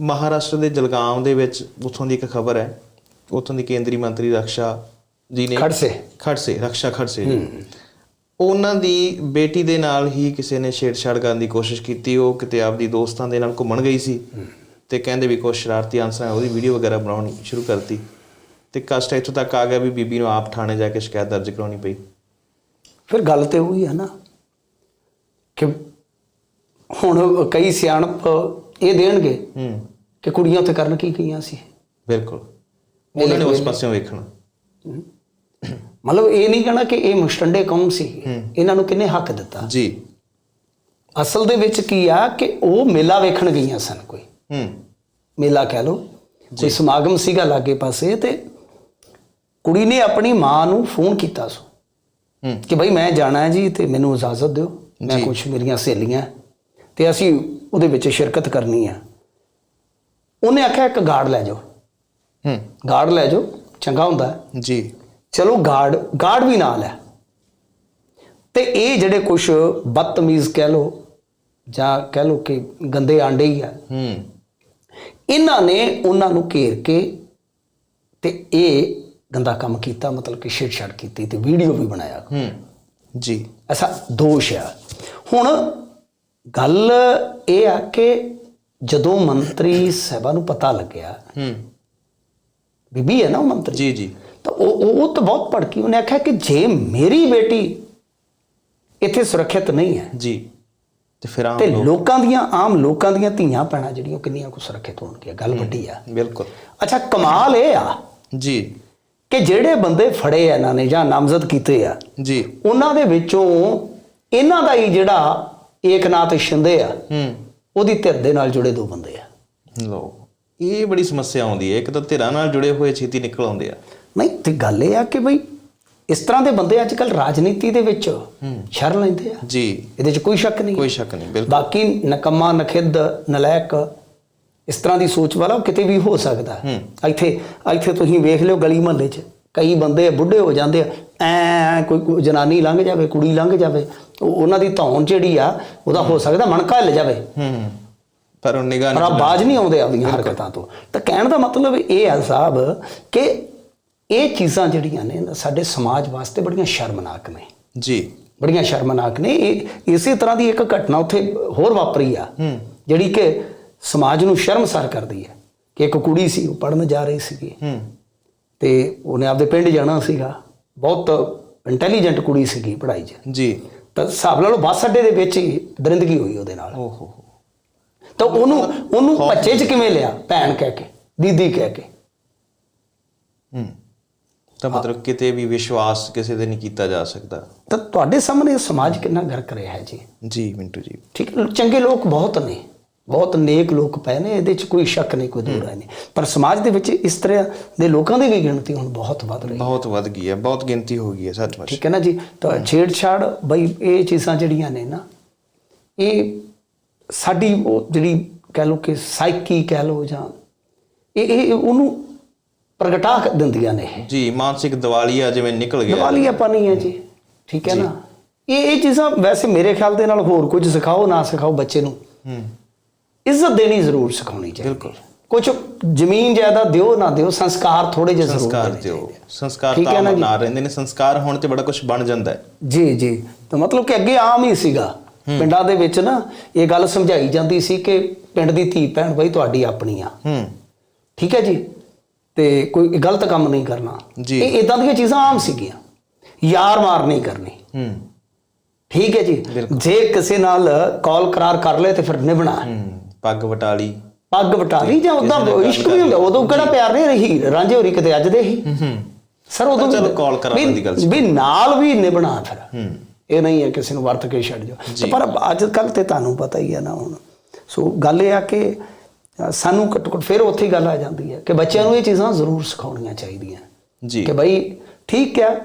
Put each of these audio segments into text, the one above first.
ਮਹਾਰਾਸ਼ਟਰ ਦੇ ਜਲਗਾਮ ਦੇ ਵਿੱਚ ਉੱਥੋਂ ਦੀ ਇੱਕ ਖਬਰ ਹੈ ਉੱਥੋਂ ਦੀ ਕੇਂਦਰੀ ਮੰਤਰੀ ਰਕਸ਼ਾ ਜੀ ਨੇ ਖੜਸੇ। ਖੜਸੇ ਰਕਸ਼ਾ ਖੜਸੇ ਉਹਨਾਂ ਦੀ ਬੇਟੀ ਦੇ ਨਾਲ ਹੀ ਕਿਸੇ ਨੇ ਛੇੜਛਾੜ ਕਰਨ ਦੀ ਕੋਸ਼ਿਸ਼ ਕੀਤੀ ਉਹ ਕਿਤੇ ਆਪਦੀ ਦੋਸਤਾਂ ਦੇ ਨਾਲ ਘੁੰਮਣ ਗਈ ਸੀ ਤੇ ਕਹਿੰਦੇ ਵੀ ਕੁਝ ਸ਼ਰਾਰਤੀ ਨੇ ਉਹਦੀ ਵੀਡੀਓ ਵਗੈਰਾ ਬਣਾਉਣੀ ਸ਼ੁਰੂ ਕਰਤੀ ਤੇ ਕਸ਼ਟ ਇੱਥੋਂ ਤੱਕ ਆ ਗਿਆ ਵੀ ਬੀਬੀ ਨੂੰ ਆਪ ਥਾਣੇ ਜਾ ਕੇ ਸ਼ਿਕਾਇਤ ਦਰਜ ਕਰਾਉਣੀ ਪਈ। ਫਿਰ ਗੱਲ ਤੇ ਉਹੀ ਹੈ ਨਾ ਕਿ ਹੁਣ ਕਈ ਸਿਆਣਪ ਇਹ ਦੇਣਗੇ ਹੂੰ। ਕਿ ਕੁੜੀਆਂ ਉੱਥੇ ਕਰਨ ਕੀ ਗਈਆਂ ਸੀ। ਬਿਲਕੁਲ। ਉਹਨਾਂ ਨੇ ਉਸ ਪਾਸਿਓਂ ਵੇਖਣਾ। ਮਤਲਬ ਇਹ ਨਹੀਂ ਕਹਿਣਾ ਕਿ ਇਹ ਮੁਸ਼ਟੰਡੇ ਕੌਮ ਸੀ। ਇਹਨਾਂ ਨੂੰ ਕਿੰਨੇ ਹੱਕ ਦਿੱਤਾ? ਜੀ। ਅਸਲ ਦੇ ਵਿੱਚ ਕੀ ਆ ਕਿ ਉਹ ਮੇਲਾ ਵੇਖਣ ਗਈਆਂ ਸਨ ਕੋਈ। ਹੂੰ। ਮੇਲਾ ਕਹਿ ਲੋ ਕੋਈ ਸਮਾਗਮ ਸੀਗਾ ਲਾਗੇ ਪਾਸੇ ਤੇ ਕੁੜੀ ਨੇ ਆਪਣੀ ਮਾਂ ਨੂੰ ਫੋਨ ਕੀਤਾ ਸੋ। ਹੂੰ। ਕਿ ਭਾਈ ਮੈਂ ਜਾਣਾ ਹੈ ਜੀ ਤੇ ਮੈਨੂੰ ਇਜਾਜ਼ਤ ਦਿਓ। ਮੈਂ। ਕੁਝ ਮੇਰੀਆਂ ਸਹੇਲੀਆਂ। ਤੇ ਅਸੀਂ ਉਹਦੇ ਵਿੱਚ ਸ਼ਿਰਕਤ ਕਰਨੀ ਆ। ਉਹਨੇ ਆਖਿਆ ਇੱਕ ਗਾਰਡ ਲੈ ਜਾਓ। ਹੂੰ। ਗਾਰਡ ਲੈ ਜਾਓ ਚੰਗਾ ਹੁੰਦਾ। ਹੈ। ਜੀ। ਚਲੋ ਗਾਰਡ ਗਾਰਡ ਵੀ ਨਾਲ ਹੈ। ਤੇ ਇਹ ਜਿਹੜੇ ਕੁਝ ਬਦਤਮੀਜ਼ ਕਹਿ ਲੋ ਜਾਂ ਕਹਿ ਲੋ ਕਿ ਗੰਦੇ ਆਂਡੇ ਹੀ ਆ। ਹੂੰ। ਇਹਨਾਂ ਨੇ ਉਹਨਾਂ ਨੂੰ ਘੇਰ ਕੇ ਤੇ ਇਹ ਗੰਦਾ ਕੰਮ ਕੀਤਾ ਮਤਲਬ ਕਿ ਛੇੜਛਾੜ ਕੀਤੀ ਤੇ ਵੀਡੀਓ ਵੀ ਬਣਾਇਆ। ਹੂੰ। ਜੀ। ਐਸਾ ਦੋਸ਼ ਆ। ਹੁਣ ਗੱਲ ਇਹ ਆ ਕਿ ਜਦੋਂ ਮੰਤਰੀ ਸਾਹਿਬਾ ਨੂੰ ਪਤਾ ਲੱਗਿਆ ਹੂੰ। ਬੀਬੀ ਹੈ ਨਾ ਉਹ ਮੰਤਰੀ? ਜੀ ਜੀ। ਤਾਂ ਉਹ ਉਹ ਤਾਂ ਬਹੁਤ ਭੜਕੀ ਉਹਨੇ ਆਖਿਆ ਕਿ ਜੇ ਮੇਰੀ ਬੇਟੀ ਇੱਥੇ ਸੁਰੱਖਿਅਤ ਨਹੀਂ ਹੈ ਜੀ। ਤੇ ਫਿਰ ਆਮ ਤੇ ਲੋਕ ਦੀਆਂ ਆਮ ਲੋਕਾਂ ਦੀਆਂ ਧੀਆਂ ਪੈਣਾ ਜਿਹੜੀਆਂ ਕਿੰਨੀਆਂ ਕੁ ਸੁਰੱਖਿਅਤ ਹੋਣਗੀਆਂ। ਗੱਲ ਵੱਡੀ ਆ। ਬਿਲਕੁਲ। ਅੱਛਾ ਕਮਾਲ ਇਹ ਆ ਜੀ। ਕਿ ਜਿਹੜੇ ਬੰਦੇ ਫੜੇ ਆ ਇਹਨਾਂ ਨੇ ਜਾਂ ਨਾਮਜ਼ਦ ਕੀਤੇ ਆ ਜੀ। ਉਹਨਾਂ ਦੇ ਵਿੱਚੋਂ ਇਹਨਾਂ ਦਾ ਹੀ ਜਿਹੜਾ ਏਕਨਾਥ ਸ਼ਿੰਦੇ ਆ ਹੂੰ। ਉਹਦੀ ਧਿਰ ਦੇ ਨਾਲ ਜੁੜੇ ਦੋ ਬੰਦੇ ਆ। ਲੋ ਇਹ ਬੜੀ ਸਮੱਸਿਆ ਆਉਂਦੀ ਹੈ। ਇੱਕ ਤਾਂ ਧਿਰਾਂ ਨਾਲ ਜੁੜੇ ਹੋਏ ਛੇਤੀ ਨਿਕਲ ਆਉਂਦੇ ਆ। ਨਹੀਂ ਤੇ ਗੱਲ ਇਹ ਆ ਕਿ ਬਈ ਇਸ ਤਰ੍ਹਾਂ ਦੇ ਬੰਦੇ ਅੱਜ ਕੱਲ ਰਾਜਨੀਤੀ ਦੇ ਵਿੱਚ ਸ਼ਰਨ ਲੈਂਦੇ ਆ। ਜੀ। ਇਹਦੇ 'ਚ ਕੋਈ ਸ਼ੱਕ ਨਹੀਂ। ਕੋਈ ਸ਼ੱਕ ਨਹੀਂ ਬਿਲਕੁਲ। ਬਾਕੀ ਨਕਮਾ ਨਖਿੱਧ ਨਲਾਇਕ ਇਸ ਤਰ੍ਹਾਂ ਦੀ ਸੋਚ ਵਾਲਾ ਕਿਤੇ ਵੀ ਹੋ ਸਕਦਾ। ਇੱਥੇ ਇੱਥੇ ਤੁਸੀਂ ਵੇਖ ਲਿਓ ਗਲੀ ਮੁਹੱਲੇ 'ਚ। ਕਈ ਬੰਦੇ ਬੁੱਢੇ ਹੋ ਜਾਂਦੇ ਆ ਐ ਕੋਈ ਜਨਾਨੀ ਲੰਘ ਜਾਵੇ ਕੁੜੀ ਲੰਘ ਜਾਵੇ ਉਹ- ਉਹਨਾਂ ਦੀ ਧੌਣ ਜਿਹੜੀ ਆ ਉਹਦਾ ਹੋ ਸਕਦਾ ਮਣਕਾ ਹਿੱਲ ਜਾਵੇ। ਹੂੰ ਪਰ ਉਹ ਨਿਗਾਹ ਨਹੀਂ ਬਾਜ ਨਹੀਂ ਆਉਂਦੇ ਆਪਣੀਆਂ ਹਰਕਤਾਂ ਤੋਂ। ਤਾਂ ਕਹਿਣ ਦਾ ਮਤਲਬ ਇਹ ਹੈ ਸਾਹਿਬ ਕਿ ਇਹ ਚੀਜ਼ਾਂ ਜਿਹੜੀਆਂ ਨੇ ਸਾਡੇ ਸਮਾਜ ਵਾਸਤੇ ਬੜੀਆਂ ਸ਼ਰਮਨਾਕ ਨੇ। ਜੀ। ਬੜੀਆਂ ਸ਼ਰਮਨਾਕ ਨੇ। ਇਸੇ ਤਰ੍ਹਾਂ ਦੀ ਇੱਕ ਘਟਨਾ ਉੱਥੇ ਹੋਰ ਵਾਪਰੀ ਆ ਹੂੰ। ਜਿਹੜੀ ਕਿ ਸਮਾਜ ਨੂੰ ਸ਼ਰਮਸਾਰ ਕਰਦੀ ਹੈ। ਕਿ ਇੱਕ ਕੁੜੀ ਸੀ ਉਹ ਪੜਨ ਜਾ ਰਹੀ ਸੀਗੀ। ਹੂੰ। ਤੇ ਉਹਨੇ ਆਪਦੇ ਪਿੰਡ ਜਾਣਾ ਸੀਗਾ। ਬਹੁਤ ਇੰਟੈਲੀਜੈਂਟ ਕੁੜੀ ਸੀਗੀ ਪੜ੍ਹਾਈ 'ਚ। ਜੀ। ਤਾਂ ਹਿਸਾਬ ਲਾ ਲਓ ਬੱਸ ਅੱਡੇ ਦੇ ਵਿੱਚ ਹੀ ਦਰਿੰਦਗੀ ਹੋਈ ਉਹਦੇ ਨਾਲ। ਓਹ ਤਾਂ ਉਹਨੂੰ ਉਹਨੂੰ ਬੱਚੇ 'ਚ ਕਿਵੇਂ ਲਿਆ? ਭੈਣ ਕਹਿ ਕੇ ਦੀਦੀ ਕਹਿ ਕੇ। ਹੂੰ। ਤਾਂ ਮਤਲਬ ਕਿਤੇ ਵੀ ਵਿਸ਼ਵਾਸ ਕਿਸੇ ਤੇ ਨਹੀਂ ਕੀਤਾ ਜਾ ਸਕਦਾ। ਤਾਂ ਤੁਹਾਡੇ ਸਾਹਮਣੇ ਸਮਾਜ ਕਿੰਨਾ ਗਰਕ ਰਿਹਾ ਹੈ ਜੀ। ਜੀ ਮਿੰਟੂ ਜੀ। ਠੀਕ ਚੰਗੇ ਲੋਕ ਬਹੁਤ ਨੇ। ਬਹੁਤ ਨੇਕ ਲੋਕ ਪਏ ਨੇ ਇਹਦੇ 'ਚ ਕੋਈ ਸ਼ੱਕ ਨਹੀਂ ਕੋਈ ਦੂਰ ਨਹੀਂ। ਪਰ ਸਮਾਜ ਦੇ ਵਿੱਚ ਇਸ ਤਰ੍ਹਾਂ ਦੇ ਲੋਕਾਂ ਦੀ ਵੀ ਗਿਣਤੀ ਹੁਣ ਬਹੁਤ ਵੱਧ ਰਹੀ ਹੈ। ਬਹੁਤ ਵੱਧ ਗਈ ਹੈ ਬਹੁਤ ਗਿਣਤੀ ਹੋ ਗਈ ਹੈ ਸੱਚਮੁੱਚ ਠੀਕ ਹੈ ਨਾ ਜੀ? ਤਾਂ ਛੇੜਛਾੜ ਬਈ ਇਹ ਚੀਜ਼ਾਂ ਜਿਹੜੀਆਂ ਨੇ ਨਾ ਇਹ ਸਾਡੀ ਉਹ ਜਿਹੜੀ ਕਹਿ ਲਓ ਕਿ ਸਾਈਕੀ ਕਹਿ ਲਓ ਜਾਂ ਇਹ ਇਹ ਉਹਨੂੰ ਪ੍ਰਗਟਾ ਦਿੰਦੀਆਂ ਨੇ ਜੀ ਮਾਨਸਿਕ ਦਿਵਾਲੀਆ ਜਿਵੇਂ ਨਿਕਲ ਗਿਆ। ਦਿਵਾਲੀ ਆਪਾਂ ਨਹੀਂ ਹੈ ਜੀ। ਠੀਕ ਹੈ ਨਾ? ਇਹ ਇਹ ਚੀਜ਼ਾਂ ਵੈਸੇ ਮੇਰੇ ਖਿਆਲ ਦੇ ਨਾਲ ਹੋਰ ਕੁਝ ਸਿਖਾਓ ਨਾ ਸਿਖਾਓ ਬੱਚੇ ਨੂੰ। ਹੂੰ। ਇੱਜ਼ਤ ਦੇਣੀ ਜ਼ਰੂਰ ਸਿਖਾਉਣੀ ਚਾਹੀਦੀ ਬਿਲਕੁਲ। ਕੁਝ ਜ਼ਮੀਨ ਜਾਇਦਾਦ ਦਿਓ ਨਾ ਦਿਓ ਸੰਸਕਾਰ ਥੋੜੇ ਜਿਹੇ ਜ਼ਰੂਰ ਸੰਸਕਾਰ ਦਿਓ। ਸੰਸਕਾਰ ਤਾਂ ਨਾ ਰਹਿੰਦੇ ਨੇ। ਸੰਸਕਾਰ ਹੋਣ ਤੇ ਬੜਾ ਕੁਝ ਬਣ ਜਾਂਦਾ ਹੈ। ਜੀ ਜੀ। ਤਾਂ ਮਤਲਬ ਕਿ ਅੱਗੇ ਆਮ ਹੀ ਸੀਗਾ। ਪਿੰਡਾਂ ਦੇ ਵਿੱਚ ਨਾ ਇਹ ਗੱਲ ਸਮਝਾਈ ਜਾਂਦੀ ਸੀ ਕਿ ਪਿੰਡ ਦੀ ਧੀ ਭੈਣ ਬਈ ਤੁਹਾਡੀ ਆਪਣੀ ਆ। ਹੂੰ। ਠੀਕ ਹੈ ਜੀ? ਤੇ ਕੋਈ ਗਲਤ ਕੰਮ ਨਹੀਂ ਕਰਨਾ। ਇਹ ਇਦਾਂ ਦੀਆਂ ਚੀਜ਼ਾਂ ਆਮ ਸੀਗੀਆਂ। ਯਾਰ ਮਾਰ ਨਹੀਂ ਕਰਨੀ। ਹੂੰ। ਠੀਕ ਹੈ ਜੀ? ਜੇ ਕਿਸੇ ਨਾਲ ਕਾਲ ਕਰਾਰ ਕਰ ਲਏ ਤੇ ਫਿਰ ਨਿਭਣਾ ਹੂੰ। ਪੱਗ ਵਟਾਲੀ। ਪੱਗ ਵਟਾਲੀ ਜਾਂ ਉਦਾਂ ਇਸ਼ਕ ਵੀ ਹੁੰਦਾ ਉਦੋਂ ਕਿਹੜਾ ਪਿਆਰ ਨਹੀਂ ਰਹੀ? ਰਾਂਝੇ ਹੋਰੀ ਕਿਤੇ ਅੱਜ ਦੇ ਹੀ। ਹੂੰ ਸਰ ਉਦੋਂ ਚਲੋ ਕਰਾਉਣ ਵੀ- ਦੀ ਗੱਲ ਸੀ। ਵੀ ਨਾਲ ਵੀ ਨਿਭਣਾ ਫਿਰ। ਹੂੰ। ਇਹ ਨਹੀਂ ਹੈ ਕਿਸੇ ਨੂੰ ਵਰਤ ਕੇ ਛੱਡ ਤੇ ਪਰ ਅੱਜ ਕੱਲ ਤੇ ਤੁਹਾਨੂੰ ਪਤਾ ਹੀ ਹੈ ਨਾ ਹੁਣ। ਸੋ ਗੱਲ ਇਹ ਆ ਕਿ ਸਾਨੂੰ ਘੱਟੋ ਘੱਟ ਫਿਰ ਉੱਥੇ ਗੱਲ ਆ ਜਾਂਦੀ ਹੈ ਕਿ ਬੱਚਿਆਂ ਨੂੰ ਇਹ ਚੀਜ਼ਾਂ ਜ਼ਰੂਰ ਸਿਖਾਉਣੀਆਂ ਚਾਹੀਦੀਆਂ। ਜੀ। ਕਿ ਭਾਈ ਠੀਕ ਹੈ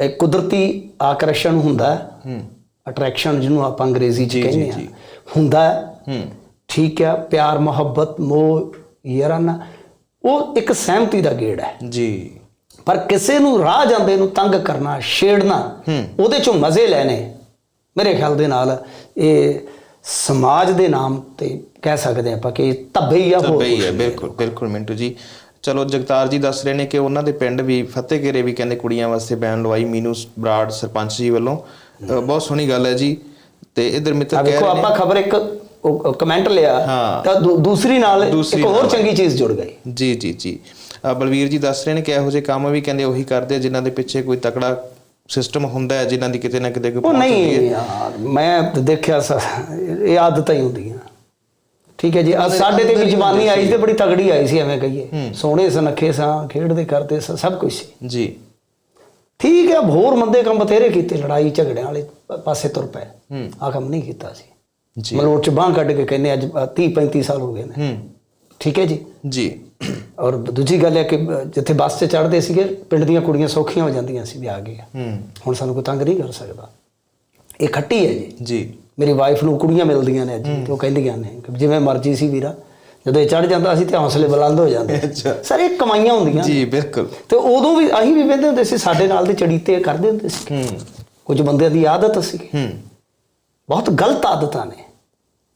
ਇਹ ਕੁਦਰਤੀ ਆਕਰਸ਼ਣ ਹੁੰਦਾ ਹੈ। ਹੂੰ। ਅਟਰੈਕਸ਼ਨ ਜਿਹਨੂੰ ਆਪਾਂ ਅੰਗਰੇਜ਼ੀ ਚ ਜੀ, ਕਹਿੰਦੇ ਜੀ, ਆ ਜੀ। ਹੁੰਦਾ ਠੀਕ ਹੈ ਪਿਆਰ ਮੁਹੱਬਤ ਮੋਹ ਯਾਰਾਨਾ ਉਹ ਇੱਕ ਸਹਿਮਤੀ ਦਾ ਗੇੜ ਹੈ। ਜੀ। ਪਰ ਕਿਸੇ ਨੂੰ ਰਾਹ ਜਾਂਦੇ ਨੂੰ ਤੰਗ ਕਰਨਾ ਛੇੜਨਾ ਉਹਦੇ ਚੋਂ ਮਜ਼ੇ ਲੈਣੇ ਮੇਰੇ ਖਿਆਲ ਦੇ ਨਾਲ ਇਹ ਸਮਾਜ ਦੇ ਨਾਮ ਤੇ ਕਹਿ ਸਕਦੇ ਆਪਾਂ ਕਿ ਧੱਬੇ ਹੀ ਆ ਹੀ ਨਹੀਂ। ਬਿਲਕੁਲ ਬਿਲਕੁਲ ਮਿੰਟੂ ਜੀ। ਚਲੋ ਜਗਤਾਰ ਜੀ ਦੱਸ ਰਹੇ ਨੇ ਕਿ ਉਹਨਾਂ ਦੇ ਪਿੰਡ ਵੀ ਫਤਿਹਗੇਰੇ ਵੀ ਕਹਿੰਦੇ ਕੁੜੀਆਂ ਵਾਸਤੇ ਬੈਨ ਲਵਾਈ ਮੀਨੂ ਬਰਾੜ ਸਰਪੰਚ ਜੀ ਵੱਲੋਂ। ਬਹੁਤ ਸੋਹਣੀ ਗੱਲ ਹੈ ਜੀ। ਤੇ ਇਧਰ ਮਿੱਤਰ ਕਹਿ ਰਹੇ ਨੇ ਆਪਾਂ ਖਬਰ ਇੱਕ ਕਮੈਂਟ ਲਿਆ। ਤਾਂ ਦੂਸਰੀ ਨਾਲ ਇੱਕ ਹੋਰ। ਚੰਗੀ ਚੀਜ਼ ਜੁੜ ਗਈ। ਜੀ ਜੀ ਜੀ। ਬਲਵੀਰ ਜੀ ਦੱਸ ਰਹੇ ਨੇ ਕਿ ਇਹੋ ਜਿਹੇ ਕੰਮ ਵੀ ਕਹਿੰਦੇ ਉਹੀ ਕਰਦੇ ਆ ਜਿਨ੍ਹਾਂ ਦੇ ਪਿੱਛੇ ਕੋਈ ਤਕੜਾ ਸਿਸਟਮ ਹੁੰਦਾ ਹੈ ਜਿਨ੍ਹਾਂ ਦੀ ਕਿਤੇ ਨਾ ਕਿਤੇ ਕੋਈ ਪਹੁੰਚ ਹੁੰਦੀ ਹੈ। ਮੈਂ ਦੇਖਿਆ ਇਹ ਆਦਤਾਂ ਹੀ ਹੁੰਦੀਆਂ। ਠੀਕ ਹੈ ਜੀ ਆਹ ਸਾਡੇ ਤੇ ਵੀ ਜਵਾਨੀ ਆਈ ਤੇ ਬੜੀ ਤਗੜੀ ਆਈ ਸੀ ਐਵੇਂ ਕਹੀਏ। ਸੋਹਣੇ ਸੁਨੱਖੇ ਸਾਂ ਖੇਡਦੇ ਕਰਦੇ ਸਾਂ ਸਭ ਕੁਝ ਸੀ। ਜੀ। ਠੀਕ ਹੈ ਹੋਰ ਮੰਦੇ ਕੰਮ ਬਥੇਰੇ ਕੀਤੇ ਲੜਾਈ ਝਗੜਿਆਂ ਵਾਲੇ ਪਾਸੇ ਤੁਰ ਪਏ। ਆ ਕੰਮ ਨਹੀਂ ਕੀਤਾ ਸੀ। ਜੀ। ਮਲੋਟ ਚ ਬਾਂਹ ਕੱਢ ਕੇ ਕਹਿੰਦੇ ਅੱਜ 30 35 ਸਾਲ ਹੋ ਗਏ ਨੇ। ਹੂੰ। ਠੀਕ ਹੈ ਜੀ? ਜੀ। ਔਰ ਦੂਜੀ ਗੱਲ ਹੈ ਕਿ ਜਿੱਥੇ ਬੱਸ 'ਚ ਚੜ੍ਹਦੇ ਸੀਗੇ ਪਿੰਡ ਦੀਆਂ ਕੁੜੀਆਂ ਸੌਖੀਆਂ ਹੋ ਜਾਂਦੀਆਂ ਸੀ ਵੀ ਆ ਗਏ ਹੂੰ। ਹੁਣ ਸਾਨੂੰ ਕੋਈ ਤੰਗ ਨਹੀਂ ਕਰ ਸਕਦਾ। ਇਹ ਖੱਟੀ ਹੈ ਜੀ। ਜੀ। ਮੇਰੀ ਵਾਈਫ ਨੂੰ ਕੁੜੀਆਂ ਮਿਲਦੀਆਂ ਨੇ ਅੱਜ ਤੇ ਉਹ ਕਹਿੰਦੀਆਂ ਨੇ ਕਿ ਜਿਵੇਂ ਮਰਜ਼ੀ ਸੀ ਵੀਰਾ ਜਦੋਂ ਇਹ ਚੜ ਜਾਂਦਾ ਸੀ ਤੇ ਹੌਸਲੇ ਬੁਲੰਦ ਹੋ ਜਾਂਦੇ ਸਰ ਇਹ ਕਮਾਈਆਂ ਹੁੰਦੀਆਂ ਜੀ ਬਿਲਕੁਲ। ਤੇ ਉਦੋਂ ਵੀ ਅਸੀਂ ਵੀ ਵੇਂਦੇ ਹੁੰਦੇ ਸੀ ਸਾਡੇ ਨਾਲ ਦੇ ਚੜੀਤੇ ਕਰਦੇ ਹੁੰਦੇ ਸੀ। ਹੂੰ। ਕੁਝ ਬੰਦਿਆਂ ਦੀ ਆਦਤ ਸੀ ਹੂੰ। ਬਹੁਤ ਗਲਤ ਆਦਤਾਂ ਨੇ।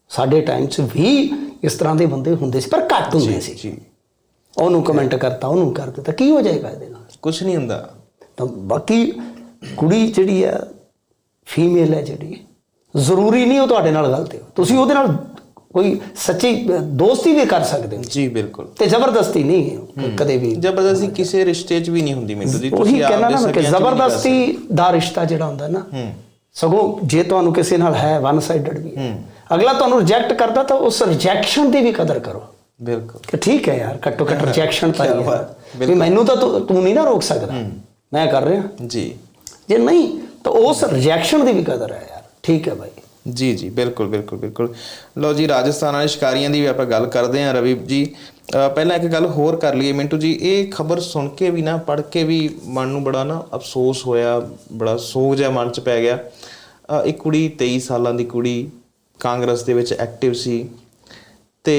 ਸਾਡੇ ਟਾਈਮ 'ਚ ਵੀ ਇਸ ਤਰ੍ਹਾਂ ਦੇ ਬੰਦੇ ਹੁੰਦੇ ਸੀ ਪਰ ਘੱਟ ਹੁੰਦੇ ਸੀ। ਜੀ। ਉਹਨੂੰ ਕਮੈਂਟ ਕਰਤਾ ਉਹਨੂੰ ਕਰ ਦਿੱਤਾ ਕੀ ਹੋ ਜਾਏਗਾ ਇਹਦੇ ਨਾਲ? ਕੁਝ ਨਹੀਂ ਹੁੰਦਾ। ਤਾਂ ਬਾਕੀ ਕੁੜੀ ਜਿਹੜੀ ਹੈ ਫੀਮੇਲ ਹੈ ਜਿਹੜੀ ਜ਼ਰੂਰੀ ਨਹੀਂ ਉਹ ਤੁਹਾਡੇ ਨਾਲ ਗਲਤ ਹੈ। ਤੁਸੀਂ ਉਹਦੇ ਨਾਲ ਕੋਈ ਸੱਚੀ ਦੋਸਤੀ ਵੀ ਕਰ ਸਕਦੇ ਹੋ। ਜੀ ਬਿਲਕੁਲ। ਤੇ ਜ਼ਬਰਦਸਤੀ ਨਹੀਂ ਕਦੇ ਵੀ। ਜ਼ਬਰਦਸਤੀ ਕਿਸੇ ਰਿਸ਼ਤੇ 'ਚ ਵੀ ਨਹੀਂ ਹੁੰਦੀ ਮਿੰਟੂ ਜੀ ਉਹੀ ਆਪਦੇ ਕਹਿਣਾ ਨਾ ਮੈਂ ਕਿ ਸਕਿਆਂ 'ਚ ਵੀ ਨਹੀਂ ਕਰ ਜ਼ਬਰਦਸਤੀ ਦਾ ਰਿਸ਼ਤਾ ਜਿਹੜਾ ਹੁੰਦਾ ਨਾ ਹੂੰ। ਸਗੋਂ ਜੇ ਤੁਹਾਨੂੰ ਕਿਸੇ ਨਾਲ ਹੈ ਵਨ ਸਾਈਡਡ ਵੀ ਅਗਲਾ ਤੁਹਾਨੂੰ ਰਿਜੈਕਟ ਕਰਦਾ ਤਾਂ ਉਸ ਰਿਜੈਕਸ਼ਨ ਦੀ ਵੀ ਕਦਰ ਕਰੋ। ਬਿਲਕੁਲ। ਕਿ ਠੀਕ ਹੈ ਯਾਰ ਘੱਟੋ ਘੱਟ ਰਿਜੈਕਸ਼ਨ ਤਾਂ ਹੀ। ਵੀ ਮੈਨੂੰ ਤਾਂ ਤੂੰ ਨਹੀਂ ਨਾ ਰੋਕ ਸਕਦਾ। ਮੈਂ ਕਰ ਰਿਹਾ। ਜੀ। ਜੇ ਨਹੀਂ ਤਾਂ ਉਸ ਰਿਜੈਕਸ਼ਨ ਦੀ ਵੀ ਕਦਰ ਹੈ ਯਾਰ। ਠੀਕ ਹੈ ਭਾਈ ਜੀ ਜੀ ਬਿਲਕੁਲ ਬਿਲਕੁਲ ਬਿਲਕੁਲ। ਲਓ ਜੀ ਰਾਜਸਥਾਨ ਵਾਲੇ ਸ਼ਿਕਾਰੀਆਂ ਦੀ ਵੀ ਆਪਾਂ ਗੱਲ ਕਰਦੇ ਹਾਂ। ਰਵੀ ਜੀ ਪਹਿਲਾਂ ਇੱਕ ਗੱਲ ਹੋਰ ਕਰ ਲਈਏ ਮਿੰਟੂ ਜੀ, ਇਹ ਖਬਰ ਸੁਣ ਕੇ ਵੀ ਨਾ, ਪੜ੍ਹ ਕੇ ਵੀ ਮਨ ਨੂੰ ਬੜਾ ਨਾ ਅਫਸੋਸ ਹੋਇਆ, ਬੜਾ ਸੋਗ ਜਿਹਾ ਮਨ 'ਚ ਪੈ ਗਿਆ। ਇੱਕ ਕੁੜੀ 23 ਸਾਲਾਂ ਦੀ ਕੁੜੀ ਕਾਂਗਰਸ ਦੇ ਵਿੱਚ ਐਕਟਿਵ ਸੀ ਤੇ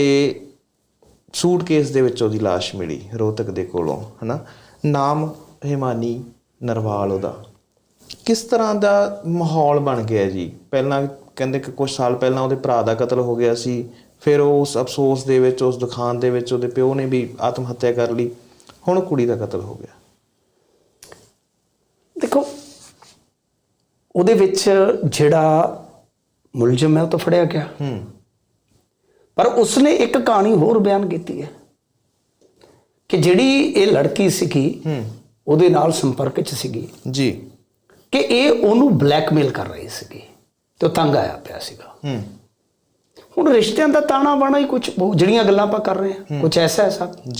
ਸੂਟਕੇਸ ਦੇ ਵਿੱਚ ਉਹਦੀ ਲਾਸ਼ ਮਿਲੀ, ਰੋਹਤਕ ਦੇ ਕੋਲੋਂ, ਹਨਾ? ਨਾਮ ਹਿਮਾਨੀ ਨਰਵਾਲ ਉਹਦਾ। ਕਿਸ ਤਰ੍ਹਾਂ ਦਾ ਮਾਹੌਲ ਬਣ ਗਿਆ ਜੀ? ਪਹਿਲਾਂ ਕਹਿੰਦੇ ਕਿ ਕੁਝ ਸਾਲ ਪਹਿਲਾਂ ਉਹਦੇ ਭਰਾ ਦਾ ਕਤਲ ਹੋ ਗਿਆ ਸੀ ਫਿਰ ਉਹ ਉਸ ਅਫਸੋਸ ਦੇ ਵਿੱਚ ਉਸ ਦੁਕਾਨ ਦੇ ਵਿੱਚ ਉਹਦੇ ਪਿਓ ਨੇ ਵੀ ਆਤਮ ਹੱਤਿਆ ਕਰ ਲਈ। ਹੁਣ ਕੁੜੀ ਦਾ ਕਤਲ ਹੋ ਗਿਆ। ਦੇਖੋ ਉਹਦੇ ਵਿੱਚ ਜਿਹੜਾ ਮੁਲਜ਼ਮ ਹੈ ਉਹ ਤਾਂ ਫੜਿਆ ਗਿਆ। ਹੂੰ। ਪਰ ਉਸਨੇ ਇੱਕ ਕਹਾਣੀ ਹੋਰ ਬਿਆਨ ਕੀਤੀ ਹੈ ਕਿ ਜਿਹੜੀ ਇਹ ਲੜਕੀ ਸੀਗੀ ਹੂੰ। ਉਹਦੇ ਨਾਲ ਸੰਪਰਕ 'ਚ ਸੀਗੀ। ਜੀ। ਕਿ ਇਹ ਉਹਨੂੰ ਬਲੈਕਮੇਲ ਕਰ ਰਹੀ ਸੀਗੀ ਤੇ ਉਹ ਤੰਗ ਆਇਆ ਪਿਆ ਸੀਗਾ। ਹੂੰ। ਹੁਣ ਰਿਸ਼ਤਿਆਂ ਦਾ ਤਾਣਾ ਬਾਣਾ ਹੀ ਕੁਝ ਜਿਹੜੀਆਂ ਗੱਲਾਂ ਆਪਾਂ ਕਰ ਰਹੇ ਹਾਂ ਕੁਝ ਐਸਾ ਜੀ।